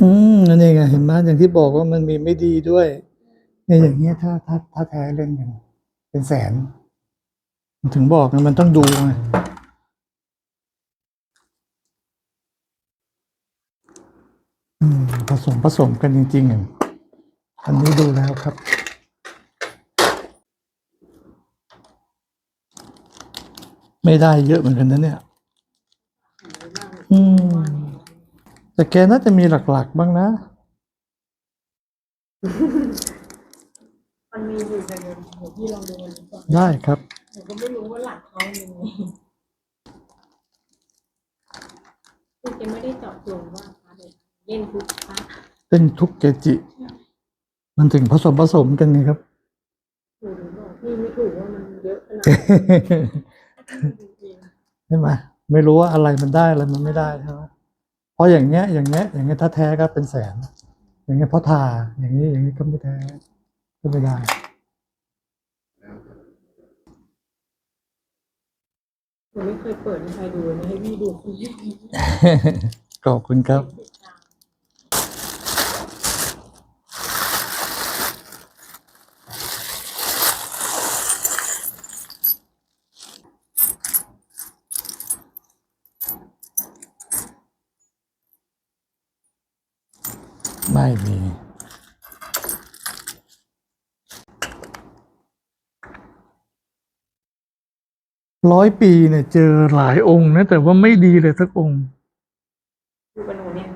อืมนั่นเองเห็นไหมอย่างที่บอกว่ามันมีไม่ดีด้วยเนี่ยอย่างเงี้ยถ้าถ้าถ้าแท้เล่นกันเป็นแสน มันถึงบอกนะมันต้องดูไงอืมผสมผสมกันจริงๆอะอันนี้ดูแล้วครับไม่ได้เยอะเหมือนกันนะเนี่ย อืม แต่แกน่าจะมีหลักๆบ้างนะ มันมีอยู่แต่เดี๋ยวเดี๋ยวพี่ลองดูมันก่อนได้ครับ หนูก็ไม่รู้ว่าหลักเขายังไงคือจะไม่ได้เจาะจงว่าพระเด็กเล่นทุกพระเป็นทุกเกจิ มันถึงผสมผสมกันไงครับ หนูถึงบอกพี่ไม่ถูกว่ามันเยอะขนาดไหนจริงใช่ไหมไม่รู้ว่าอะไรมันได้อะไรมันไม่ได้ใช่ไหมเพ ราะอย่างเงี้ยอย่างเงี้ยอย่างเงี้ยถ้าแท้ก็เป็นแสน อย่างเงี้ยเพราะทาอย่างนี้อย่างนี้ก็ไม่แท้ก็ไม่ได้ๆหนูไม่เคยเปิดให้ใครดูนะให้พี่ดูคนเดียวขอบคุณครับ ไม่มีร้อยปีเนี่ยเจอหลายองค์นะ แต่ว่าไม่ดีเลยสักองค์ดูกันหนูเนี่ย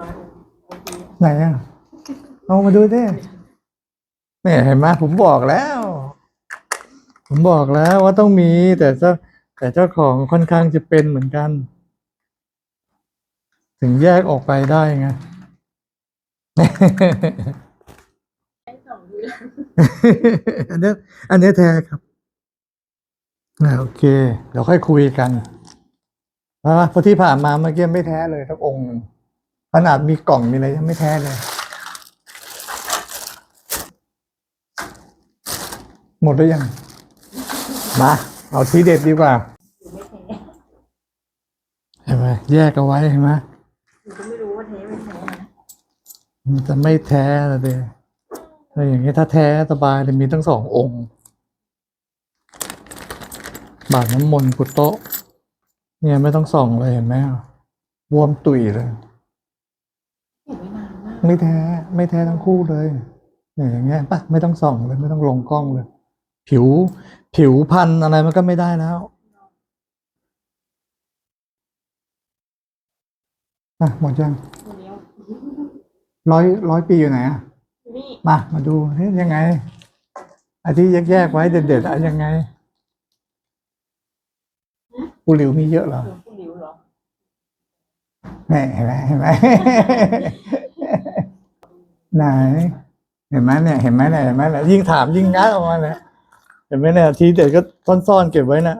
ร้อยองค์โอเคไหนอะเอามาดูดิเนี่ยเห็นไหมผมบอกแล้ว ผมบอกแล้วว่าต้องมีแต่เจ้าแต่เจ้าของค่อนข้างจะเป็นเหมือนกัน ถึงแยกออกไปได้ไง ได้สองเดือนอันนี้อันนี้แท้ครับอ่าโอเค เดี๋ยวค่อยคุยกันเพราะว่าเพราะที่ผ่านมาเมื่อกี้ไม่แท้เลยสักองค์ขนาดมีกล่องมีอะไรยังไม่แท้เลย หมดหรือยัง มา เอาทีเด็ดดีกว่าเห็นไหมแยกเอาไว้เห็นไหม หนูก็ไม่รู้ว่าแท้ไม่แท้นะ มันจะไม่แท้ละเดถ้าอย่างนี้ถ้าแท้สบายเลยมีทั้งสององค์ บาทน้ำมนต์กุโตะเนี่ยไม่ต้องส่องเลยเห็นไหมบวมตุยเลยเห็นไม่นานมากไม่แท้ไม่แท้ทั้งคู่เลยเนี่ยอย่างเงี้ยปะไม่ต้องส่องเลยไม่ต้องลงกล้องเลย ผิวผิวพันธุ์อะไรมันก็ไม่ได้แล้วอะหมดยังคนเดียว ร้อยร้อยปีอยู่ไหนอะนี่มามาดูเฮ้ยยังไงอันที่แยกๆไว้เด็ดๆอะยังไงปูหลิวมีเยอะเหรอหลวงปู่หลิวเหรอแหม่เห็นไหมเห็นไหม ไหน เห็นไหมเนี่ยเห็นไหมเนี่ยเห็นไหมเนี่ยยิ่งถามยิ่งงัดออกมาเลยเห็นไหมเนี่ยทีเด็ดก็ซ่อนๆเก็บไว้นะ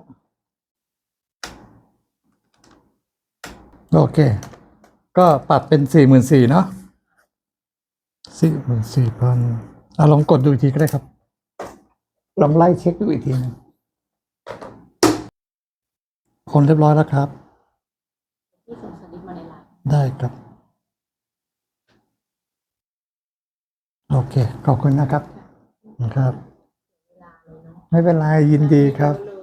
โอเค ก็ปรับเป็นสี่หมื่นสี่เนาะ สี่หมื่นสี่พันอะลองกดดูอีกทีก็ได้ครับ ลองไล่เช็คดูอีกทีหนึงคนเรียบร้อยแล้วครับ ที่ส่งสลิปมาในไลน์ได้ครับ โอเค ขอบคุณนะครับ ครับ เวลาเลยเนาะ ไม่เป็นไรยินดีครับเลย